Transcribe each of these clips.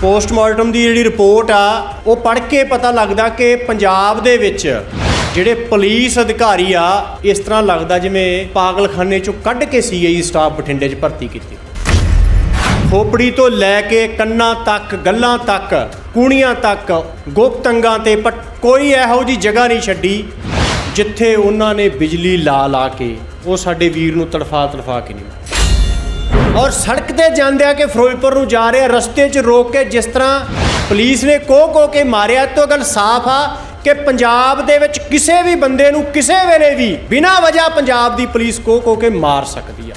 Postmortem ਦੀ ਜਿਹੜੀ report ਆ, ਉਹ ਪੜ੍ਹ ਕੇ ਪਤਾ ਲੱਗਦਾ ਕਿ ਪੰਜਾਬ ਦੇ ਵਿੱਚ ਜਿਹੜੇ ਪੁਲਿਸ ਅਧਿਕਾਰੀ ਆ, ਇਸ ਤਰ੍ਹਾਂ ਲੱਗਦਾ ਜਿਵੇਂ ਪਾਗਲਖਾਨੇ ਚੋਂ ਕੱਢ ਕੇ ਸੀਆਈ ਸਟਾਫ ਬਠਿੰਡੇ 'ਚ ਭਰਤੀ ਕੀਤੀ। ਖੋਪੜੀ ਤੋਂ ਲੈ ਕੇ ਕੰਨਾਂ ਤੱਕ, ਗੱਲਾਂ ਤੱਕ ਕੂਣੀਆਂ ਤੱਕ, ਗੁਪਤ ਅੰਗਾਂ ਤੇ ਪਟ ਕੋਈ ਇਹੋ ਜੀ ਜਗ੍ਹਾ ਨਹੀਂ ਛੱਡੀ ਜਿੱਥੇ ਉਹਨਾਂ ਨੇ ਬਿਜਲੀ ਲਾ ਲਾ ਕੇ ਉਹ ਸਾਡੇ ਵੀਰ ਨੂੰ ਤੜਫਾ ਤੜਫਾ ਕੇ ਨਹੀਂ। ਔਰ ਸੜਕ ਤੇ ਜਾਂਦਿਆਂ ਕਿ ਫਿਰੋਜ਼ਪੁਰ ਨੂੰ ਜਾ ਰਿਹਾ ਰਸਤੇ 'ਚ ਰੋਕ ਕੇ ਜਿਸ ਤਰ੍ਹਾਂ ਪੁਲਿਸ ਨੇ ਕੋਹ ਕੋ ਕੇ ਮਾਰਿਆ ਤੋਂ ਗੱਲ ਸਾਫ਼ ਆ ਕਿ ਪੰਜਾਬ ਦੇ ਵਿੱਚ ਕਿਸੇ ਵੀ ਬੰਦੇ ਨੂੰ ਕਿਸੇ ਵੇਲੇ ਵੀ ਬਿਨਾਂ ਵਜ੍ਹਾ ਪੰਜਾਬ ਦੀ ਪੁਲਿਸ ਕੋਹ ਕੋ ਕੇ ਮਾਰ ਸਕਦੀ ਆ।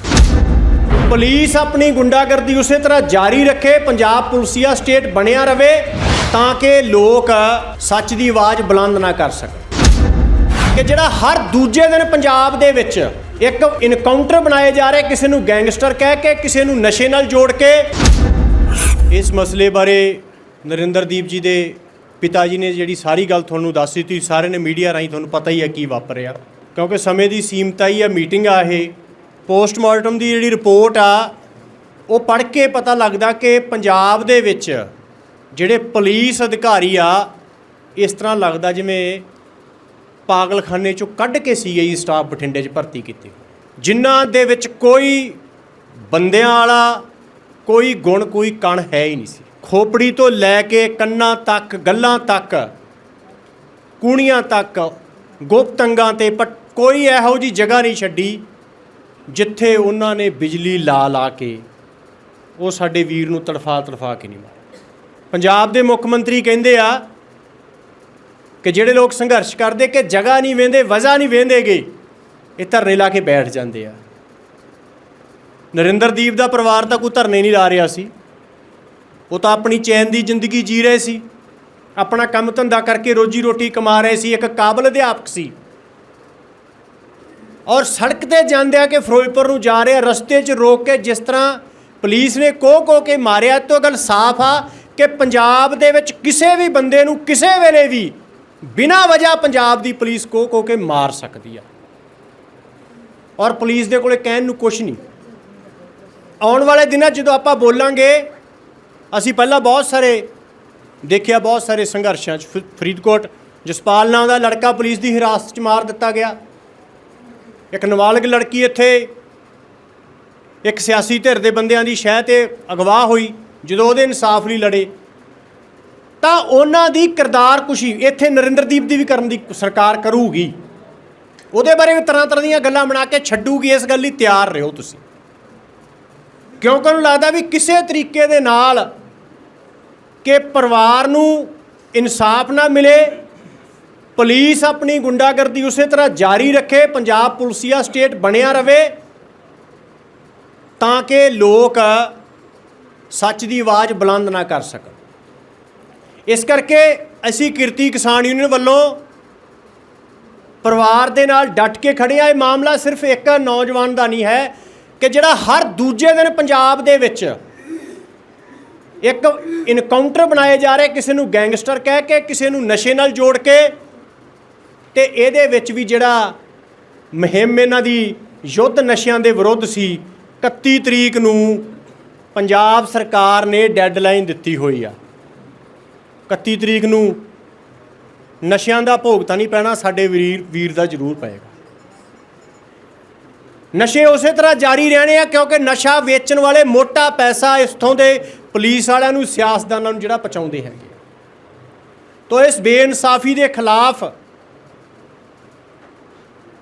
ਪੁਲਿਸ ਆਪਣੀ ਗੁੰਡਾਗਰਦੀ ਉਸੇ ਤਰ੍ਹਾਂ ਜਾਰੀ ਰੱਖੇ, ਪੰਜਾਬ ਪੁਲਸੀਆ ਸਟੇਟ ਬਣਿਆ ਰਵੇ ਤਾਂ ਕਿ ਲੋਕ ਸੱਚ ਦੀ ਆਵਾਜ਼ ਬੁਲੰਦ ਨਾ ਕਰ ਸਕਣ। ਕਿ ਜਿਹੜਾ ਹਰ ਦੂਜੇ ਦਿਨ ਪੰਜਾਬ ਦੇ ਵਿੱਚ ਇੱਕ ਇਨਕਾਊਂਟਰ ਬਣਾਏ ਜਾ ਰਹੇ, ਕਿਸੇ ਨੂੰ ਗੈਂਗਸਟਰ ਕਹਿ ਕੇ, ਕਿਸੇ ਨੂੰ ਨਸ਼ੇ ਨਾਲ ਜੋੜ ਕੇ। ਇਸ ਮਸਲੇ ਬਾਰੇ ਨਰਿੰਦਰਦੀਪ ਜੀ ਦੇ ਪਿਤਾ ਜੀ ਨੇ ਜਿਹੜੀ ਸਾਰੀ ਗੱਲ ਤੁਹਾਨੂੰ ਦੱਸ ਦਿੱਤੀ ਸਾਰੇ ਨੇ ਮੀਡੀਆ ਰਾਹੀਂ ਤੁਹਾਨੂੰ ਪਤਾ ਹੀ ਹੈ ਕੀ ਵਾਪਰਿਆ। ਕਿਉਂਕਿ ਸਮੇਂ ਦੀ ਸੀਮਤਾ ਹੀ ਹੈ, ਮੀਟਿੰਗ ਆ ਇਹ। ਪੋਸਟਮਾਰਟਮ ਦੀ ਜਿਹੜੀ ਰਿਪੋਰਟ ਆ, ਉਹ ਪੜ੍ਹ ਕੇ ਪਤਾ ਲੱਗਦਾ ਕਿ ਪੰਜਾਬ ਦੇ ਵਿੱਚ ਜਿਹੜੇ ਪੁਲਿਸ ਅਧਿਕਾਰੀ ਆ, ਇਸ ਤਰ੍ਹਾਂ ਲੱਗਦਾ ਜਿਵੇਂ ਪਾਗਲਖਾਨੇ ਚੋਂ ਕੱਢ ਕੇ ਸੀਆਈ ਸਟਾਫ ਬਠਿੰਡੇ 'ਚ ਭਰਤੀ ਕੀਤੀ। ਜਿਨ੍ਹਾਂ ਦੇ ਵਿੱਚ ਕੋਈ ਬੰਦਿਆਂ ਵਾਲਾ ਕੋਈ ਗੁਣ, ਕੋਈ ਕਣ ਹੈ ਹੀ ਨਹੀਂ ਸੀ। ਖੋਪੜੀ ਤੋਂ ਲੈ ਕੇ ਕੰਨਾਂ ਤੱਕ, ਗੱਲਾਂ ਤੱਕ, ਕੂਣੀਆਂ ਤੱਕ, ਗੁਪਤ ਅੰਗਾਂ ਤੇ ਪਟ ਕੋਈ ਇਹੋ ਜੀ ਜਗ੍ਹਾ ਨਹੀਂ ਛੱਡੀ ਜਿੱਥੇ ਉਹਨਾਂ ਨੇ ਬਿਜਲੀ ਲਾ ਲਾ ਕੇ ਉਹ ਸਾਡੇ ਵੀਰ ਨੂੰ ਤੜਫਾ ਤੜਫਾ ਕੇ ਨਹੀਂ ਮਾਰਿਆ। ਪੰਜਾਬ ਦੇ ਮੁੱਖ ਮੰਤਰੀ ਕਹਿੰਦੇ ਆ ਕਿ ਜਿਹੜੇ ਲੋਕ ਸੰਘਰਸ਼ ਕਰਦੇ ਕਿ ਜਗ੍ਹਾ ਨਹੀਂ ਵੇਂਦੇ, ਵਜ੍ਹਾ ਨਹੀਂ ਵੇਂਦੇਗੇ ਇਹ ਧਰਨੇ ਲਾ ਕੇ ਬੈਠ ਜਾਂਦੇ ਆ। ਨਰਿੰਦਰਦੀਪ ਦਾ ਪਰਿਵਾਰ ਤਾਂ ਕੋਈ ਧਰਨੇ ਨਹੀਂ ਲਾ ਰਿਹਾ ਸੀ। ਉਹ ਤਾਂ ਆਪਣੀ ਚੈਨ ਦੀ ਜ਼ਿੰਦਗੀ ਜੀ ਰਹੇ ਸੀ। ਆਪਣਾ ਕੰਮ ਧੰਦਾ ਕਰਕੇ ਰੋਜੀ ਰੋਟੀ ਕਮਾ ਰਹੇ ਸੀ, ਇੱਕ ਕਾਬਲ ਅਧਿਆਪਕ ਸੀ। ਔਰ ਸੜਕ ਤੇ ਜਾਂਦਿਆਂ ਕਿ ਫਿਰੋਜ਼ਪੁਰ ਨੂੰ ਜਾ ਰਿਹਾ, ਰਸਤੇ 'ਚ ਰੋਕ ਕੇ ਜਿਸ ਤਰ੍ਹਾਂ ਪੁਲਿਸ ਨੇ ਕੋਹ ਕੋਹ ਕੇ ਮਾਰਿਆ ਤੋਂ ਗੱਲ ਸਾਫ਼ ਆ ਕਿ ਪੰਜਾਬ ਦੇ ਵਿੱਚ ਕਿਸੇ ਵੀ ਬੰਦੇ ਨੂੰ ਕਿਸੇ ਵੇਲੇ ਵੀ ਬਿਨਾਂ ਵਜ੍ਹਾ ਪੰਜਾਬ ਦੀ ਪੁਲਿਸ ਕੋ ਕੋ ਕੇ ਮਾਰ ਸਕਦੀ ਆ। ਔਰ ਪੁਲਿਸ ਦੇ ਕੋਲੇ ਕਹਿਣ ਨੂੰ ਕੁਝ ਨਹੀਂ। ਆਉਣ ਵਾਲੇ ਦਿਨਾਂ 'ਚ ਜਦੋਂ ਆਪਾਂ ਬੋਲਾਂਗੇ, ਅਸੀਂ ਪਹਿਲਾਂ ਬਹੁਤ ਸਾਰੇ ਦੇਖਿਆ ਬਹੁਤ ਸਾਰੇ ਸੰਘਰਸ਼ਾਂ 'ਚ, ਫ- ਫਰੀਦਕੋਟ, ਜਸਪਾਲ ਨਾਂ ਦਾ ਲੜਕਾ ਪੁਲਿਸ ਦੀ ਹਿਰਾਸਤ 'ਚ ਮਾਰ ਦਿੱਤਾ ਗਿਆ। ਇੱਕ ਨਾਬਾਲਗ ਲੜਕੀ ਇੱਥੇ, ਇੱਕ ਸਿਆਸੀ ਧਿਰ ਦੇ ਬੰਦਿਆਂ ਦੀ ਸ਼ਹਿ ਤੇ ਅਗਵਾ ਹੋਈ, ਜਦੋਂ ਉਹਦੇ ਇਨਸਾਫ ਲਈ ਲੜੇ। ਤਾਂ ਉਹਨਾਂ ਦੀ ਕਿਰਦਾਰ ਕੁਸ਼ੀ ਇੱਥੇ ਨਰਿੰਦਰਦੀਪ ਦੀ ਵੀ ਕਰਨ ਦੀ ਸਰਕਾਰ ਕਰੂਗੀ। ਉਹਦੇ ਬਾਰੇ ਵੀ ਤਰ੍ਹਾਂ ਤਰ੍ਹਾਂ ਦੀਆਂ ਗੱਲਾਂ ਬਣਾ ਕੇ ਛੱਡੂਗੀ, ਇਸ ਗੱਲ ਲਈ ਤਿਆਰ ਰਹੋ ਤੁਸੀਂ। ਕਿਉਂਕਿ ਉਹਨੂੰ ਲੱਗਦਾ ਵੀ ਕਿਸੇ ਤਰੀਕੇ ਦੇ ਨਾਲ ਕਿ ਪਰਿਵਾਰ ਨੂੰ ਇਨਸਾਫ ਨਾ ਮਿਲੇ, ਪੁਲਿਸ ਆਪਣੀ ਗੁੰਡਾਗਰਦੀ ਉਸੇ ਤਰ੍ਹਾਂ ਜਾਰੀ ਰੱਖੇ, ਪੰਜਾਬ ਪੁਲਸੀਆ ਸਟੇਟ ਬਣਿਆ ਰਵੇ, ਤਾਂ ਕਿ ਲੋਕ ਸੱਚ ਦੀ ਆਵਾਜ਼ ਬੁਲੰਦ ਨਾ ਕਰ ਸਕਣ। ਇਸ ਕਰਕੇ ਅਸੀਂ ਕਿਰਤੀ ਕਿਸਾਨ ਯੂਨੀਅਨ ਵੱਲੋਂ ਪਰਿਵਾਰ ਦੇ ਨਾਲ ਡਟ ਕੇ ਖੜੇ ਆ ਇਹ ਮਾਮਲਾ ਸਿਰਫ ਇੱਕ ਨੌਜਵਾਨ ਦਾ ਨਹੀਂ ਹੈ ਕਿ ਜਿਹੜਾ ਹਰ ਦੂਜੇ ਦਿਨ ਪੰਜਾਬ ਦੇ ਵਿੱਚ ਇੱਕ ਇਨਕਾਊਂਟਰ ਬਣਾਏ ਜਾ ਰਹੇ, ਕਿਸੇ ਨੂੰ ਗੈਂਗਸਟਰ ਕਹਿ ਕੇ, ਕਿਸੇ ਨੂੰ ਨਸ਼ੇ ਨਾਲ ਜੋੜ ਕੇ ਤੇ ਇਹਦੇ ਵਿੱਚ ਵੀ ਜਿਹੜਾ ਮੁਹਿੰਮ ਇਹਨਾਂ ਦੀ ਯੁੱਧ ਨਸ਼ਿਆਂ ਦੇ ਵਿਰੁੱਧ ਸੀ 31 ਤਰੀਕ ਨੂੰ ਪੰਜਾਬ ਸਰਕਾਰ ਨੇ ਡੈੱਡਲਾਈਨ ਦਿੱਤੀ ਹੋਈ ਆ। 31 ਤਰੀਕ ਨੂੰ ਨਸ਼ਿਆਂ ਦਾ ਭੋਗ ਤਾਂ ਨਹੀਂ ਪੈਣਾ, ਸਾਡੇ ਵੀਰ ਵੀਰ ਦਾ ਜ਼ਰੂਰ ਪਏਗਾ। ਨਸ਼ੇ ਉਸੇ ਤਰ੍ਹਾਂ ਜਾਰੀ ਰਹਿਣੇ ਆ, ਕਿਉਂਕਿ ਨਸ਼ਾ ਵੇਚਣ ਵਾਲੇ ਮੋਟਾ ਪੈਸਾ ਇਸਥੋਂ ਦੇ ਪੁਲਿਸ ਵਾਲਿਆਂ ਨੂੰ, ਸਿਆਸਤਦਾਨਾਂ ਨੂੰ ਜਿਹੜਾ ਪਹੁੰਚਾਉਂਦੇ ਹੈਗੇ ਤੋ ਇਸ ਬੇਇਨਸਾਫੀ ਦੇ ਖਿਲਾਫ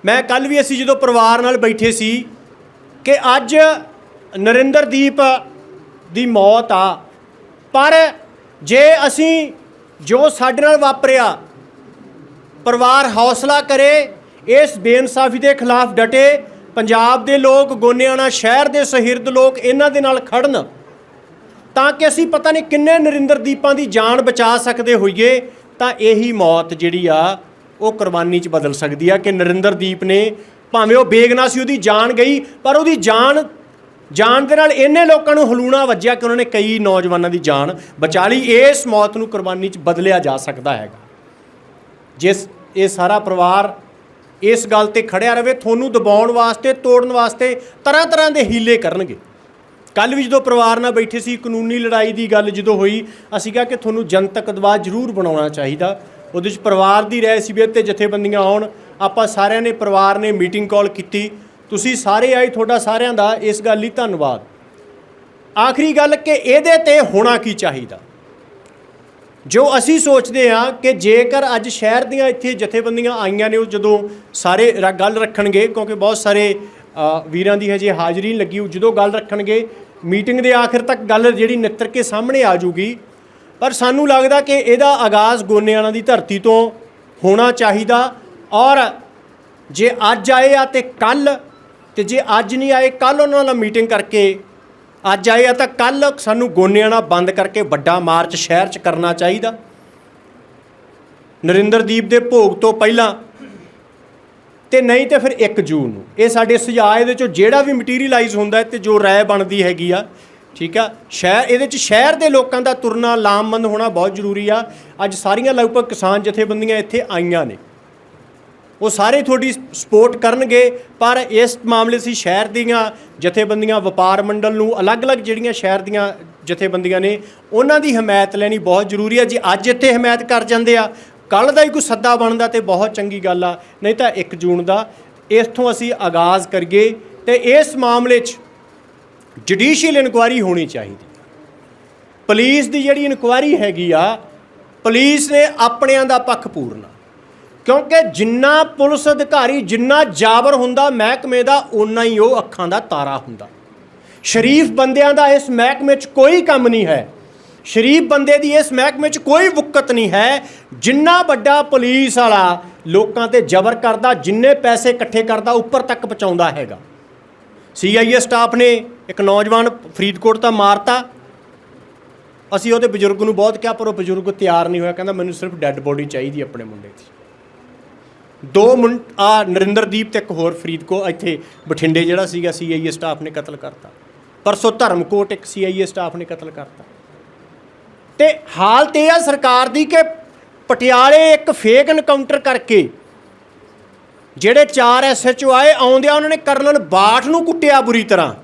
ਮੈਂ ਕੱਲ ਵੀ ਅਸੀਂ ਜਦੋਂ ਪਰਿਵਾਰ ਨਾਲ ਬੈਠੇ ਸੀ ਕਿ ਅੱਜ ਨਰਿੰਦਰਦੀਪ ਦੀ ਮੌਤ ਆ, ਪਰ ਜੇ ਅਸੀਂ ਜੋ ਸਾਡੇ ਨਾਲ ਵਾਪਰਿਆ, ਪਰਿਵਾਰ ਹੌਸਲਾ ਕਰੇ, ਇਸ ਬੇਇਨਸਾਫੀ ਦੇ ਖਿਲਾਫ ਡਟੇ, ਪੰਜਾਬ ਦੇ ਲੋਕ, ਗੋਨਿਆਣਾ ਸ਼ਹਿਰ ਦੇ ਸਹਿਰਦ ਲੋਕ ਇਹਨਾਂ ਦੇ ਨਾਲ ਖੜਨ, ਤਾਂ ਕਿ ਅਸੀਂ ਪਤਾ ਨਹੀਂ ਕਿੰਨੇ ਨਰਿੰਦਰਦੀਪਾਂ ਦੀ ਜਾਨ ਬਚਾ ਸਕਦੇ ਹੋਈਏ, ਤਾਂ ਇਹੀ ਮੌਤ ਜਿਹੜੀ ਆ, ਉਹ ਕੁਰਬਾਨੀ 'ਚ ਬਦਲ ਸਕਦੀ ਆ ਕਿ ਨਰਿੰਦਰਦੀਪ ਨੇ, ਭਾਵੇਂ ਉਹ ਬੇਗਨਾ ਸੀ ਉਹਦੀ ਜਾਨ ਗਈ, ਪਰ ਉਹਦੀ ਜਾਨ ਜਾਨ ਦੇ ਨਾਲ ਇੰਨੇ ਲੋਕਾਂ ਨੂੰ ਹਲੂਣਾ ਵੱਜਿਆ ਕਿ ਉਹਨਾਂ ਨੇ ਕਈ ਨੌਜਵਾਨਾਂ ਦੀ ਜਾਨ ਬਚਾ ਲਈ। ਇਸ ਮੌਤ ਨੂੰ ਕੁਰਬਾਨੀ 'ਚ ਬਦਲਿਆ ਜਾ ਸਕਦਾ ਹੈਗਾ। ਜਿਸ, ਇਹ ਸਾਰਾ ਪਰਿਵਾਰ ਇਸ ਗੱਲ ਤੇ ਖੜਿਆ ਰਵੇ, ਤੁਹਾਨੂੰ ਦਬਾਉਣ ਵਾਸਤੇ, ਤੋੜਨ ਵਾਸਤੇ ਤਰ੍ਹਾਂ ਤਰ੍ਹਾਂ ਦੇ ਹੀਲੇ ਕਰਨਗੇ। ਕੱਲ ਵੀ ਜਦੋਂ ਪਰਿਵਾਰ ਨਾਲ ਬੈਠੇ ਸੀ, ਕਾਨੂੰਨੀ ਲੜਾਈ ਦੀ ਗੱਲ ਜਦੋਂ ਹੋਈ, ਅਸੀਂ ਕਿਹਾ ਕਿ ਤੁਹਾਨੂੰ ਜਨਤਕ ਦਬਾਅ ਜ਼ਰੂਰ ਬਣਾਉਣਾ ਚਾਹੀਦਾ। ਉਹਦੇ ਵਿੱਚ ਪਰਿਵਾਰ ਦੀ ਰਹਿ ਸੀ ਵੀ ਤੇ ਜਥੇਬੰਦੀਆਂ ਆਉਣ। ਆਪਾਂ ਸਾਰਿਆਂ ਨੇ, ਪਰਿਵਾਰ ਨੇ ਮੀਟਿੰਗ ਕਾਲ ਕੀਤੀ। ਤੁਸੀਂ ਸਾਰੇ ਆਏ ਤੁਹਾਡਾ ਸਾਰਿਆਂ ਦਾ ਇਸ ਗੱਲ ਲਈ ਧੰਨਵਾਦ। ਆਖਰੀ ਗੱਲ ਕਿ ਇਹਦੇ ਤੇ ਹੋਣਾ ਕੀ ਚਾਹੀਦਾ? ਜੋ ਅਸੀਂ ਸੋਚਦੇ ਹਾਂ ਕਿ ਜੇਕਰ ਅੱਜ ਸ਼ਹਿਰ ਦੀਆਂ ਇੱਥੇ ਜਥੇਬੰਦੀਆਂ ਆਈਆਂ ਨੇ, ਉਹ ਜਦੋਂ ਸਾਰੇ ਰ- ਗੱਲ ਰੱਖਣਗੇ, ਕਿਉਂਕਿ ਬਹੁਤ ਸਾਰੇ ਵੀਰਾਂ ਦੀ ਹਜੇ ਹਾਜ਼ਰੀ ਲੱਗੀ, ਉਹ ਜਦੋਂ ਗੱਲ ਰੱਖਣਗੇ, ਮੀਟਿੰਗ ਦੇ ਆਖਿਰ ਤੱਕ ਗੱਲ ਜਿਹੜੀ ਨਿੱਤਰ ਕੇ ਸਾਹਮਣੇ ਆ ਜੂਗੀ। ਪਰ ਸਾਨੂੰ ਲੱਗਦਾ ਕਿ ਇਹਦਾ ਆਗਾਜ਼ ਗੋਨਿਆਣਾ ਦੀ ਧਰਤੀ ਤੋਂ ਹੋਣਾ ਚਾਹੀਦਾ ਔਰ ਜੇ ਅੱਜ ਆਏ ਆ ਤੇ ਕੱਲ ਤੇ ਜੇ ਅੱਜ ਨਹੀਂ ਆਏ ਕੱਲ ਉਹਨਾਂ ਨਾਲ ਮੀਟਿੰਗ ਕਰਕੇ। ਅੱਜ ਆਏ ਆ ਤਾਂ ਕੱਲ ਸਾਨੂੰ ਗੋਨਿਆਣਾ ਬੰਦ ਕਰਕੇ ਵੱਡਾ ਮਾਰਚ ਸ਼ਹਿਰ 'ਚ ਕਰਨਾ ਚਾਹੀਦਾ। ਨਰਿੰਦਰਦੀਪ ਦੇ ਭੋਗ ਤੋਂ ਪਹਿਲਾਂ ਤੇ ਨਹੀਂ ਤੇ ਫਿਰ 1 ਜੂਨ ਨੂੰ। ਇਹ ਸਾਡੇ ਸੁਝਾਅ ਇਹਦੇ ਚੋਂ ਜਿਹੜਾ ਵੀ ਮਟੀਰੀਅਲਾਈਜ਼ ਹੁੰਦਾ ਹੈ ਤੇ ਜੋ ਰਾਏ ਬਣਦੀ ਹੈਗੀ ਆ, ਠੀਕ ਆ? ਸ਼ਹਿਰ ਇਹਦੇ ਚ ਸ਼ਹਿਰ ਦੇ ਲੋਕਾਂ ਦਾ ਤੁਰਨਾ ਲਾਮਬੰਦ ਹੋਣਾ ਬਹੁਤ ਜ਼ਰੂਰੀ ਆ। ਅੱਜ ਸਾਰੀਆਂ ਲਗਭਗ ਕਿਸਾਨ ਜਥੇਬੰਦੀਆਂ ਇੱਥੇ ਆਈਆਂ ਨੇ। ਉਹ ਸਾਰੇ ਤੁਹਾਡੀ ਸਪੋਰਟ ਕਰਨਗੇ, ਪਰ ਇਸ ਮਾਮਲੇ 'ਚ ਸ਼ਹਿਰ ਦੀਆਂ ਜਥੇਬੰਦੀਆਂ, ਵਪਾਰ ਮੰਡਲ ਨੂੰ ਅਲੱਗ-ਅਲੱਗ ਜਿਹੜੀਆਂ ਸ਼ਹਿਰ ਦੀਆਂ ਜਥੇਬੰਦੀਆਂ ਨੇ, ਉਹਨਾਂ ਦੀ ਹਮਾਇਤ ਲੈਣੀ ਬਹੁਤ ਜ਼ਰੂਰੀ ਹੈ। ਜੇ ਅੱਜ ਇੱਥੇ ਹਮਾਇਤ ਕਰ ਜਾਂਦੇ ਆ ਕੱਲ ਦਾ ਹੀ ਕੋਈ ਸੱਦਾ ਬਣਦਾ ਤੇ ਬਹੁਤ ਚੰਗੀ ਗੱਲ ਆ, ਨਹੀਂ ਤਾਂ 1 ਜੂਨ ਦਾ ਇਥੋਂ ਅਸੀਂ ਆਗਾਜ਼ ਕਰੀਏ ਤੇ ਇਸ ਮਾਮਲੇ 'ਚ ਜੁਡੀਸ਼ੀਅਲ ਇਨਕੁਆਇਰੀ ਹੋਣੀ ਚਾਹੀਦੀ। ਪੁਲਿਸ ਦੀ ਜਿਹੜੀ ਇਨਕੁਆਇਰੀ ਹੈਗੀ ਆ, ਪੁਲਿਸ ਨੇ ਆਪਣਿਆਂ ਦਾ ਪੱਖ ਪੂਰਨਾ। ਕਿਉਂਕਿ ਜਿੰਨਾ ਪੁਲਿਸ ਅਧਿਕਾਰੀ, ਜਿੰਨਾ ਜਾਬਰ ਹੁੰਦਾ, ਮਹਿਕਮੇ ਦਾ ਉਨਾ ਹੀ ਉਹ ਅੱਖਾਂ ਦਾ ਤਾਰਾ ਹੁੰਦਾ। ਸ਼ਰੀਫ ਬੰਦਿਆਂ ਦਾ ਇਸ ਮਹਿਕਮੇ 'ਚ ਕੋਈ ਕੰਮ ਨਹੀਂ ਹੈ। ਸ਼ਰੀਫ ਬੰਦੇ ਦੀ ਇਸ ਮਹਿਕਮੇ 'ਚ ਕੋਈ ਵੁਕਤ ਨਹੀਂ ਹੈ। ਜਿੰਨਾ ਵੱਡਾ ਪੁਲਿਸ ਵਾਲਾ ਲੋਕਾਂ ਤੇ ਜ਼ਬਰ ਕਰਦਾ, ਜਿੰਨੇ ਪੈਸੇ ਇਕੱਠੇ ਕਰਦਾ, ਉੱਪਰ ਤੱਕ ਪਹੁੰਚਾਉਂਦਾ ਹੈਗਾ। ਸੀਆਈਏ ਸਟਾਫ ਨੇ ਇੱਕ ਨੌਜਵਾਨ ਫਰੀਦਕੋਟ ਤਾਂ ਮਾਰਤਾ। ਅਸੀਂ ਉਹਦੇ ਬਜ਼ੁਰਗ ਨੂੰ ਬਹੁਤ ਕਿਹਾ, ਪਰ ਉਹ ਬਜ਼ੁਰਗ ਤਿਆਰ ਨਹੀਂ ਹੋਇਆ। ਕਹਿੰਦਾ, ਮੈਨੂੰ ਸਿਰਫ ਡੈੱਡ ਬੋਡੀ ਚਾਹੀਦੀ ਆਪਣੇ ਮੁੰਡੇ ਦੀ। ਦੋ ਮੁੰ ਆ ਨਰਿੰਦਰਦੀਪ ਤੇ ਇੱਕ ਹੋਰ ਫਰੀਦਕੋ ਇੱਥੇ ਬਠਿੰਡੇ ਜਿਹੜਾ ਸੀਗਾ ਸੀਆਈਏ ਸਟਾਫ ਨੇ ਕਤਲ ਕਰਤਾ। ਪਰਸੋਂ ਧਰਮਕੋਟ ਇੱਕ ਸੀਆਈਏ ਸਟਾਫ ਨੇ ਕਤਲ ਕਰਤਾ। ਤੇ ਹਾਲਤ ਇਹ ਆ ਸਰਕਾਰ ਦੀ ਕਿ ਪਟਿਆਲੇ ਇੱਕ ਫੇਕ ਐਨਕਾਊਂਟਰ ਕਰਕੇ ਜਿਹੜੇ ਚਾਰ ਐਸਐਚਓ ਆਏ, ਆਉਂਦਿਆਂ ਉਹਨਾਂ ਨੇ ਕਰਨਲ ਬਾਠ ਨੂੰ ਕੁੱਟਿਆ ਬੁਰੀ ਤਰ੍ਹਾਂ।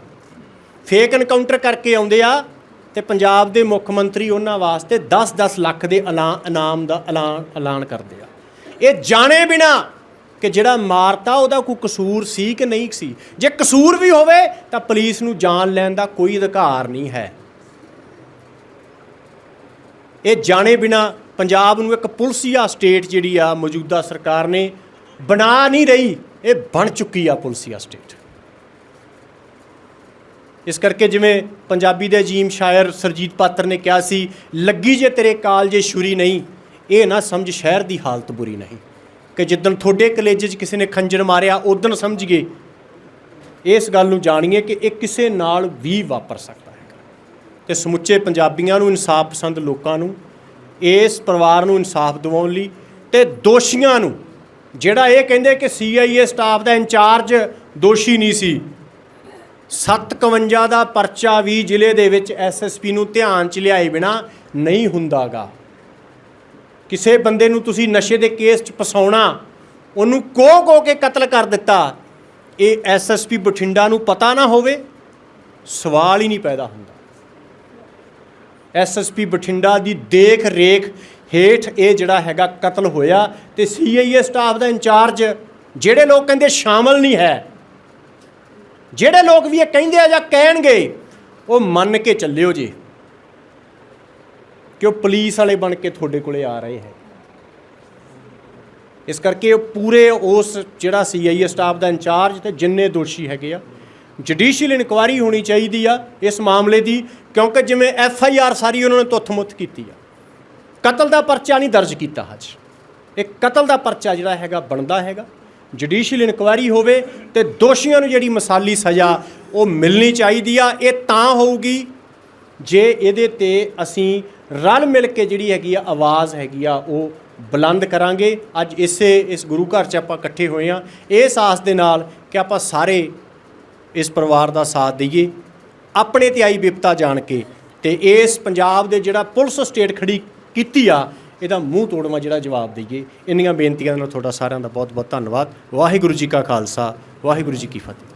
ਫੇਕ ਐਨਕਾਊਂਟਰ ਕਰਕੇ ਆਉਂਦੇ ਆ ਤੇ ਪੰਜਾਬ ਦੇ ਮੁੱਖ ਮੰਤਰੀ ਉਹਨਾਂ ਵਾਸਤੇ 10-10 ਲੱਖ ਦੇ ਐਲਾਨ ਇਨਾਮ ਦਾ ਐਲਾਨ ਐਲਾਨ ਕਰਦੇ ਆ। ਇਹ ਜਾਣੇ ਬਿਨਾ ਕਿ ਜਿਹੜਾ ਮਾਰਤਾ ਉਹਦਾ ਕੋਈ ਕਸੂਰ ਸੀ ਕਿ ਨਹੀਂ ਸੀ। ਜੇ ਕਸੂਰ ਵੀ ਹੋਵੇ ਤਾਂ ਪੁਲਿਸ ਨੂੰ ਜਾਣ ਲੈਣ ਦਾ ਕੋਈ ਅਧਿਕਾਰ ਨਹੀਂ ਹੈ। ਇਹ ਜਾਣੇ ਬਿਨਾ ਪੰਜਾਬ ਨੂੰ ਇੱਕ ਪੁਲਸੀਆ ਸਟੇਟ ਜਿਹੜੀ ਆ, ਮੌਜੂਦਾ ਸਰਕਾਰ ਨੇ ਬਣਾ ਨਹੀਂ ਰਹੀ, ਇਹ ਬਣ ਚੁੱਕੀ ਆ ਪੁਲਸੀਆ ਸਟੇਟ। ਇਸ ਕਰਕੇ ਜਿਵੇਂ ਪੰਜਾਬੀ ਦੇ ਅਜੀਮ ਸ਼ਾਇਰ ਸਰਜੀਤ ਪਾਤਰ ਨੇ ਕਿਹਾ ਸੀ, ਲੱਗੀ ਜੇ ਤੇਰੇ ਕਾਲਜੇ ਛੁਰੀ ਨਹੀਂ ਇਹ ਨਾ ਸਮਝ ਸ਼ਹਿਰ ਦੀ ਹਾਲਤ ਬੁਰੀ ਨਹੀਂ ਕਿ ਜਿੱਦਣ ਤੁਹਾਡੇ ਕਲੇਜੇ 'ਚ ਕਿਸੇ ਨੇ ਖੰਜਰ ਮਾਰਿਆ ਉਦੋਂ ਸਮਝ ਗਏ। ਇਸ ਗੱਲ ਨੂੰ ਜਾਣੀਏ ਕਿ ਇਹ ਕਿਸੇ ਨਾਲ ਵੀ ਵਾਪਰ ਸਕਦਾ ਹੈਗਾ ਤੇ ਸਮੁੱਚੇ ਪੰਜਾਬੀਆਂ ਨੂੰ ਇਨਸਾਫ ਪਸੰਦ ਲੋਕਾਂ ਨੂੰ, ਇਸ ਪਰਿਵਾਰ ਨੂੰ ਇਨਸਾਫ ਦਿਵਾਉਣ ਲਈ ਤੇ ਦੋਸ਼ੀਆਂ ਨੂੰ, ਜਿਹੜਾ ਇਹ ਕਹਿੰਦੇ ਕਿ ਸੀਆਈਏ ਸਟਾਫ ਦਾ ਇੰਚਾਰਜ ਦੋਸ਼ੀ ਨਹੀਂ ਸੀ 751 ਦਾ ਪਰਚਾ ਵੀ ਜ਼ਿਲ੍ਹੇ ਦੇ ਵਿੱਚ ਐਸਐਸਪੀ ਨੂੰ ਧਿਆਨ ਚ ਲਿਆਏ ਬਿਨਾ ਨਹੀਂ ਹੁੰਦਾਗਾ। ਕਿਸੇ ਬੰਦੇ ਨੂੰ ਤੁਸੀਂ ਨਸ਼ੇ ਦੇ ਕੇਸ ਚ ਫਸਾਉਣਾ, ਉਹਨੂੰ ਕੋਹ ਕੋ ਕੇ ਕਤਲ ਕਰ ਦਿੱਤਾ, ਇਹ ਐਸਐਸਪੀ ਬਠਿੰਡਾ ਨੂੰ ਪਤਾ ਨਾ ਹੋਵੇ, ਸਵਾਲ ਹੀ ਨਹੀਂ ਪੈਦਾ ਹੁੰਦਾ। ਐਸਐਸਪੀ ਬਠਿੰਡਾ ਦੀ ਦੇਖ ਰੇਖ ਹੇਠ ਇਹ ਜਿਹੜਾ ਹੈਗਾ ਕਤਲ ਹੋਇਆ ਤੇ ਸੀਆਈਏ ਸਟਾਫ ਦਾ ਇੰਚਾਰਜ, ਜਿਹੜੇ ਲੋਕ ਕਹਿੰਦੇ ਸ਼ਾਮਲ ਨਹੀਂ ਹੈ, ਜਿਹੜੇ ਲੋਕ ਵੀ ਇਹ ਕਹਿੰਦੇ ਆ ਜਾਂ ਕਹਿਣਗੇ, ਉਹ ਮੰਨ ਕੇ ਚੱਲਿਓ ਜੀ। ਕਿ ਉਹ ਪੁਲਿਸ ਵਾਲੇ ਬਣ ਕੇ ਤੁਹਾਡੇ ਕੋਲੇ ਆ ਰਹੇ ਹੈ। ਇਸ ਕਰਕੇ ਉਹ ਪੂਰੇ ਉਸ ਜਿਹੜਾ ਸੀਆਈਏ ਸਟਾਫ ਦਾ ਇੰਚਾਰਜ ਤੇ ਜਿੰਨੇ ਦੋਸ਼ੀ ਹੈਗੇ ਆ ਜੁਡੀਸ਼ੀਅਲ ਇਨਕੁਆਇਰੀ ਹੋਣੀ ਚਾਹੀਦੀ ਆ ਇਸ ਮਾਮਲੇ ਦੀ, ਕਿਉਂਕਿ ਜਿਵੇਂ ਐਫ ਆਈ ਆਰ ਸਾਰੀ ਉਹਨਾਂ ਨੇ ਤੁੱਥ-ਮੁੱਥ ਕੀਤੀ ਆ। ਕਤਲ ਦਾ ਪਰਚਾ ਨਹੀਂ ਦਰਜ ਕੀਤਾ ਹਜ ਇਹ ਕਤਲ ਦਾ ਪਰਚਾ ਜਿਹੜਾ ਹੈਗਾ ਬਣਦਾ ਹੈਗਾ। ਜੁਡੀਸ਼ੀਅਲ ਇਨਕੁਆਇਰੀ ਹੋਵੇ ਤੇ ਦੋਸ਼ੀਆਂ ਨੂੰ ਜਿਹੜੀ ਮਸਾਲੀ ਸਜ਼ਾ ਉਹ ਮਿਲਣੀ ਚਾਹੀਦੀ ਆ। ਇਹ ਤਾਂ ਹੋਊਗੀ ਜੇ ਇਹਦੇ ਤੇ ਅਸੀਂ ਰਲ ਮਿਲ ਕੇ ਜਿਹੜੀ ਹੈਗੀ ਆ ਆਵਾਜ਼ ਹੈਗੀ ਆ ਉਹ ਬੁਲੰਦ ਕਰਾਂਗੇ। ਅੱਜ ਇਸੇ ਇਸ ਗੁਰੂ ਘਰ 'ਚ ਆਪਾਂ ਇਕੱਠੇ ਹੋਏ ਆ ਇਸ ਆਸ ਦੇ ਨਾਲ ਕਿ ਆਪਾਂ ਸਾਰੇ ਇਸ ਪਰਿਵਾਰ ਦਾ ਸਾਥ ਦਈਏ, ਆਪਣੇ ਤੇ ਆਈ ਵਿਪਤਾ ਜਾਣ ਕੇ ਤੇ ਇਸ ਪੰਜਾਬ ਦੇ ਜਿਹੜਾ ਪੁਲਿਸ ਸਟੇਟ ਖੜੀ ਕੀਤੀ ਆ, ਇਹਦਾ ਮੂੰਹ ਤੋੜਵਾ ਜਿਹੜਾ ਜਵਾਬ ਦਈਏ। ਇੰਨੀਆਂ ਬੇਨਤੀਆਂ ਨਾਲ ਤੁਹਾਡਾ ਸਾਰਿਆਂ ਦਾ ਬਹੁਤ ਬਹੁਤ ਧੰਨਵਾਦ। ਵਾਹਿਗੁਰੂ ਜੀ ਕਾ ਖਾਲਸਾ, ਵਾਹਿਗੁਰੂ ਜੀ ਕੀ ਫਤਿਹ।